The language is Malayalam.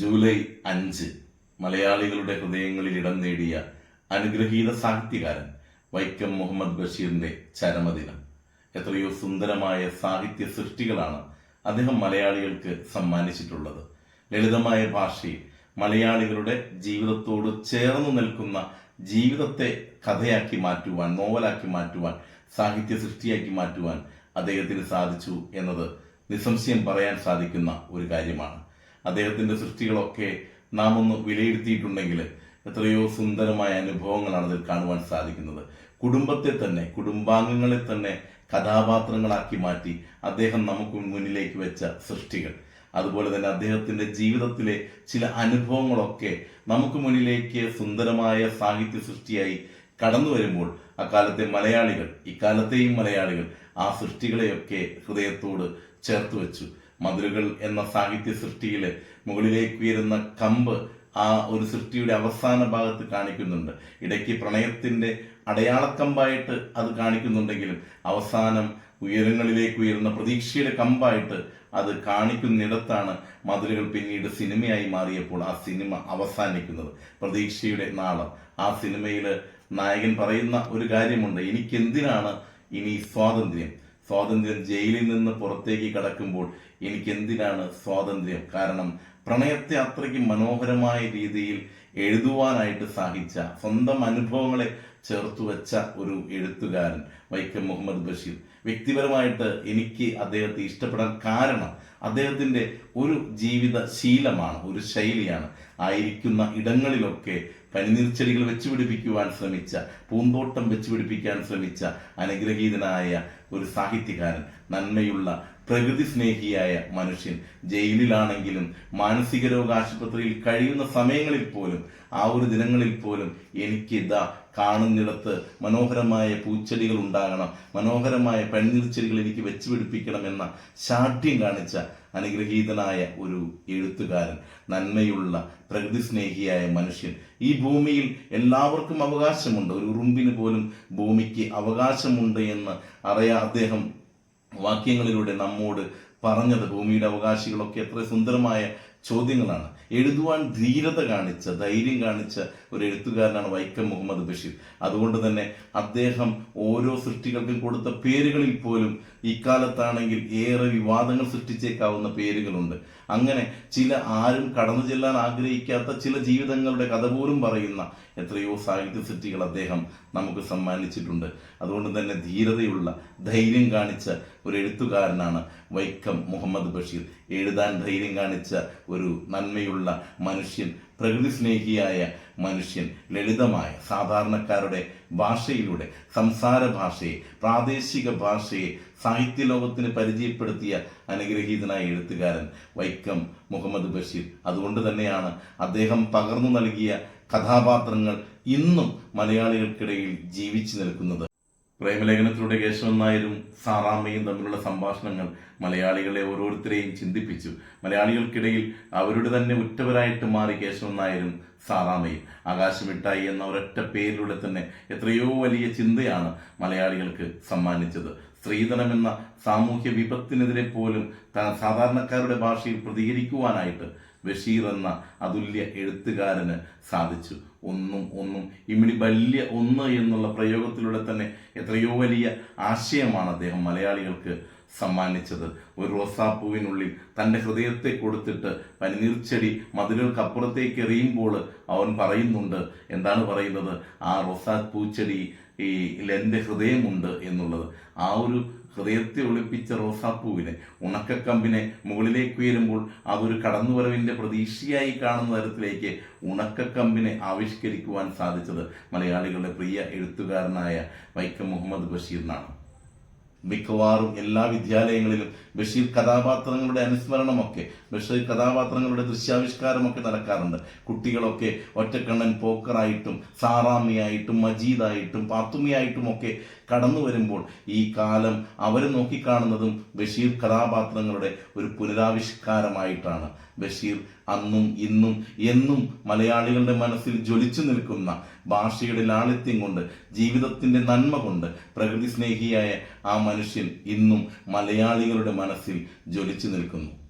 ജൂലൈ അഞ്ച് മലയാളികളുടെ ഹൃദയങ്ങളിൽ ഇടം നേടിയ അനുഗ്രഹീത സാഹിത്യകാരൻ വൈക്കം മുഹമ്മദ് ബഷീറിന്റെ ചരമദിനം. എത്രയോ സുന്ദരമായ സാഹിത്യ സൃഷ്ടികളാണ് അദ്ദേഹം മലയാളികൾക്ക് സമ്മാനിച്ചിട്ടുള്ളത്. ലളിതമായ ഭാഷയിൽ മലയാളികളുടെ ജീവിതത്തോട് ചേർന്നു നിൽക്കുന്ന ജീവിതത്തെ കഥയാക്കി മാറ്റുവാൻ നോവലാക്കി മാറ്റുവാൻ സാഹിത്യ സൃഷ്ടിയാക്കി മാറ്റുവാൻ അദ്ദേഹത്തിന് സാധിച്ചു എന്നത് നിസ്സംശയം പറയാൻ സാധിക്കുന്ന ഒരു കാര്യമാണ്. അദ്ദേഹത്തിന്റെ സൃഷ്ടികളൊക്കെ നാം ഒന്ന് വിലയിരുത്തിയിട്ടുണ്ടെങ്കിൽ എത്രയോ സുന്ദരമായ അനുഭവങ്ങളാണ് അതിൽ കാണുവാൻ സാധിക്കുന്നത്. കുടുംബത്തെ തന്നെ കുടുംബാംഗങ്ങളെ തന്നെ കഥാപാത്രങ്ങളാക്കി മാറ്റി അദ്ദേഹം നമുക്ക് മുന്നിലേക്ക് വെച്ച സൃഷ്ടികൾ. അതുപോലെ തന്നെ അദ്ദേഹത്തിന്റെ ജീവിതത്തിലെ ചില അനുഭവങ്ങളൊക്കെ നമുക്ക് മുന്നിലേക്ക് സുന്ദരമായ സാഹിത്യ സൃഷ്ടിയായി കടന്നു വരുമ്പോൾ അക്കാലത്തെ മലയാളികൾ ഇക്കാലത്തെയും മലയാളികൾ ആ സൃഷ്ടികളെയൊക്കെ ഹൃദയത്തോട് ചേർത്ത് വെച്ചു. മധുരകൾ എന്ന സാഹിത്യ സൃഷ്ടിയിൽ മുകളിലേക്ക് ഉയരുന്ന കമ്പ് ആ ഒരു സൃഷ്ടിയുടെ അവസാന ഭാഗത്ത് കാണിക്കുന്നുണ്ട്. ഇടയ്ക്ക് പ്രണയത്തിന്റെ അടയാളക്കമ്പായിട്ട് അത് കാണിക്കുന്നുണ്ടെങ്കിലും അവസാനം ഉയരങ്ങളിലേക്ക് ഉയരുന്ന പ്രതീക്ഷയുടെ കമ്പായിട്ട് അത് കാണിക്കുന്നിടത്താണ് മധുരകൾ പിന്നീട് സിനിമയായി മാറിയപ്പോൾ ആ സിനിമ അവസാനിക്കുന്നത്. പ്രതീക്ഷയുടെ നാളം. ആ സിനിമയിൽ നായകൻ പറയുന്ന ഒരു കാര്യമുണ്ട്. എനിക്കെന്തിനാണ് ഇനി സ്വാതന്ത്ര്യം? സ്വാതന്ത്ര്യം ജയിലിൽ നിന്ന് പുറത്തേക്ക് കടക്കുമ്പോൾ എനിക്ക് എന്തിനാണ് സ്വാതന്ത്ര്യം? കാരണം പ്രണയത്തെ അത്രയ്ക്ക് മനോഹരമായ രീതിയിൽ എഴുതുവാനായിട്ട് സാധിച്ച സ്വന്തം അനുഭവങ്ങളെ ചേർത്തു വെച്ച ഒരു എഴുത്തുകാരൻ വൈക്കം മുഹമ്മദ് ബഷീർ. വ്യക്തിപരമായിട്ട് എനിക്ക് അദ്ദേഹത്തെ ഇഷ്ടപ്പെടാൻ കാരണം അദ്ദേഹത്തിന്റെ ഒരു ജീവിത ശീലമാണ് ഒരു ശൈലിയാണ്. ആയിരിക്കുന്ന ഇടങ്ങളിലൊക്കെ പനിനീർച്ചെടികൾ വെച്ച് പിടിപ്പിക്കുവാൻ ശ്രമിച്ച പൂന്തോട്ടം വെച്ച് പിടിപ്പിക്കാൻ ശ്രമിച്ച അനുഗ്രഹീതനായ ഒരു സാഹിത്യകാരൻ നന്മയുള്ള പ്രകൃതി സ്നേഹിയായ മനുഷ്യൻ. ജയിലിലാണെങ്കിലും മാനസിക രോഗ ആശുപത്രിയിൽ കഴിയുന്ന സമയങ്ങളിൽ പോലും ആ ഒരു ദിനങ്ങളിൽ പോലും എനിക്ക് ഇതാ കാണുന്നിടത്ത് മനോഹരമായ പൂച്ചെടികൾ ഉണ്ടാകണം മനോഹരമായ പനിനീർച്ചെടികൾ എനിക്ക് വെച്ച് പിടിപ്പിക്കണം എന്ന ശാഠ്യം കാണിച്ച അനുഗ്രഹീതനായ ഒരു എഴുത്തുകാരൻ നന്മയുള്ള പ്രകൃതി സ്നേഹിയായ മനുഷ്യൻ. ഈ ഭൂമിയിൽ എല്ലാവർക്കും അവകാശമുണ്ട്. ഒരു ഉറുമ്പിന് പോലും ഭൂമിക്ക് അവകാശമുണ്ട് എന്ന് അറിയാ അദ്ദേഹം വാക്യങ്ങളിലൂടെ നമ്മോട് പറഞ്ഞത്. ഭൂമിയുടെ അവകാശികളൊക്കെ എത്ര സുന്ദരമായ ചോദ്യങ്ങളാണ്. എഴുതുവാൻ ധീരത കാണിച്ച ധൈര്യം കാണിച്ച ഒരു എഴുത്തുകാരനാണ് വൈക്കം മുഹമ്മദ് ബഷീർ. അതുകൊണ്ട് തന്നെ അദ്ദേഹം ഓരോ സൃഷ്ടികൾക്കും കൊടുത്ത പേരുകളിൽ പോലും ഇക്കാലത്താണെങ്കിൽ ഏറെ വിവാദങ്ങൾ സൃഷ്ടിച്ചേക്കാവുന്ന പേരുകളുണ്ട്. അങ്ങനെ ചില ആരും കടന്നു ചെല്ലാൻ ആഗ്രഹിക്കാത്ത ചില ജീവിതങ്ങളുടെ കഥ പോലും പറയുന്ന എത്രയോ സാഹിത്യ സൃഷ്ടികൾ അദ്ദേഹം നമുക്ക് സമ്മാനിച്ചിട്ടുണ്ട്. അതുകൊണ്ട് തന്നെ ധീരതയുള്ള ധൈര്യം കാണിച്ച ഒരു എഴുത്തുകാരനാണ് വൈക്കം മുഹമ്മദ് ബഷീർ. എഴുതാൻ ധൈര്യം കാണിച്ച ഒരു നന്മയുള്ള മനുഷ്യൻ പ്രകൃതി സ്നേഹിയായ മനുഷ്യൻ ലളിതമായ സാധാരണക്കാരുടെ ഭാഷയിലൂടെ സംസാര ഭാഷയെ പ്രാദേശിക ഭാഷയെ സാഹിത്യ ലോകത്തിന് പരിചയപ്പെടുത്തിയ അനുഗ്രഹീതനായ എഴുത്തുകാരൻ വൈക്കം മുഹമ്മദ് ബഷീർ. അതുകൊണ്ട് തന്നെയാണ് അദ്ദേഹം പകർന്നു നൽകിയ കഥാപാത്രങ്ങൾ ഇന്നും മലയാളികൾക്കിടയിൽ ജീവിച്ചു നിൽക്കുന്നത്. പ്രേമലേഖനത്തിലൂടെ കേശവൻ നായരും സാറാമ്മയും തമ്മിലുള്ള സംഭാഷണങ്ങൾ മലയാളികളെ ഓരോരുത്തരെയും ചിന്തിപ്പിച്ചു. മലയാളികൾക്കിടയിൽ അവരുടെ തന്നെ ഉറ്റവരായിട്ട് മാറി കേശവൻ നായരും സാറാമ്മയും. ആകാശമിട്ടായി എന്ന ഒരൊറ്റ പേരിലൂടെ തന്നെ എത്രയോ വലിയ ചിന്തയാണ് മലയാളികൾക്ക് സമ്മാനിച്ചത്. സ്ത്രീധനം എന്ന സാമൂഹ്യ വിപത്തിനെതിരെ പോലും സാധാരണക്കാരുടെ ഭാഷയിൽ പ്രതികരിക്കുവാനായിട്ട് ബഷീർ എന്ന അതുല്യ എഴുത്തുകാരന് സാധിച്ചു. ഒന്നും ഒന്നും. ഇമിടി വലിയ ഒന്ന് എന്നുള്ള പ്രയോഗത്തിലൂടെ തന്നെ എത്രയോ വലിയ ആശയമാണ് അദ്ദേഹം മലയാളികൾക്ക് സമ്മാനിച്ചത്. ഒരു റോസാപ്പൂവിനുള്ളിൽ തന്റെ ഹൃദയത്തെ കൊടുത്തിട്ട് പനിനീർച്ചെടി മതിലുകൾക്കപ്പുറത്തേക്ക് എറിയുമ്പോൾ അവൻ പറയുന്നുണ്ട് എന്താണ് പറയുന്നത്? ആ റോസാപ്പൂച്ചെടി ഈ എന്റെ ഹൃദയമുണ്ട് എന്നുള്ളത്. ആ ഒരു ഹൃദയത്തെ ഒളിപ്പിച്ച റോസാപ്പൂവിനെ ഉണക്കക്കമ്പിനെ മുകളിലേക്ക് ഉയരുമ്പോൾ അതൊരു കടന്നുവരവിന്റെ പ്രതീക്ഷയായി കാണുന്ന തരത്തിലേക്ക് ഉണക്കക്കമ്പിനെ ആവിഷ്കരിക്കുവാൻ സാധിച്ചത് മലയാളികളുടെ പ്രിയ എഴുത്തുകാരനായ വൈക്കം മുഹമ്മദ് ബഷീറിനാണ് മിക്കവാറും എല്ലാ വിദ്യാലയങ്ങളിലും ബഷീർ കഥാപാത്രങ്ങളുടെ അനുസ്മരണമൊക്കെ ബഷീർ കഥാപാത്രങ്ങളുടെ ദൃശ്യാവിഷ്കാരമൊക്കെ നടക്കാറുണ്ട്. കുട്ടികളൊക്കെ ഒറ്റക്കണ്ണൻ പോക്കറായിട്ടും സാറാമിയായിട്ടും മജീദായിട്ടും പാത്തുമിയായിട്ടും ഒക്കെ കടന്നു വരുമ്പോൾ ഈ കാലം അവർ നോക്കിക്കാണുന്നതും ബഷീർ കഥാപാത്രങ്ങളുടെ ഒരു പുനരാവിഷ്കാരമായിട്ടാണ്. ബഷീർ അന്നും ഇന്നും എന്നും മലയാളികളുടെ മനസ്സിൽ ജ്വലിച്ചു നിൽക്കുന്ന ഭാഷയുടെ ലാളിത്യം കൊണ്ട് ജീവിതത്തിന്റെ നന്മ കൊണ്ട് പ്രകൃതി സ്നേഹിയായ ആ മനുഷ്യൻ ഇന്നും മലയാളികളുടെ മനസ്സിൽ ജ്വലിച്ചു നിൽക്കുന്നു.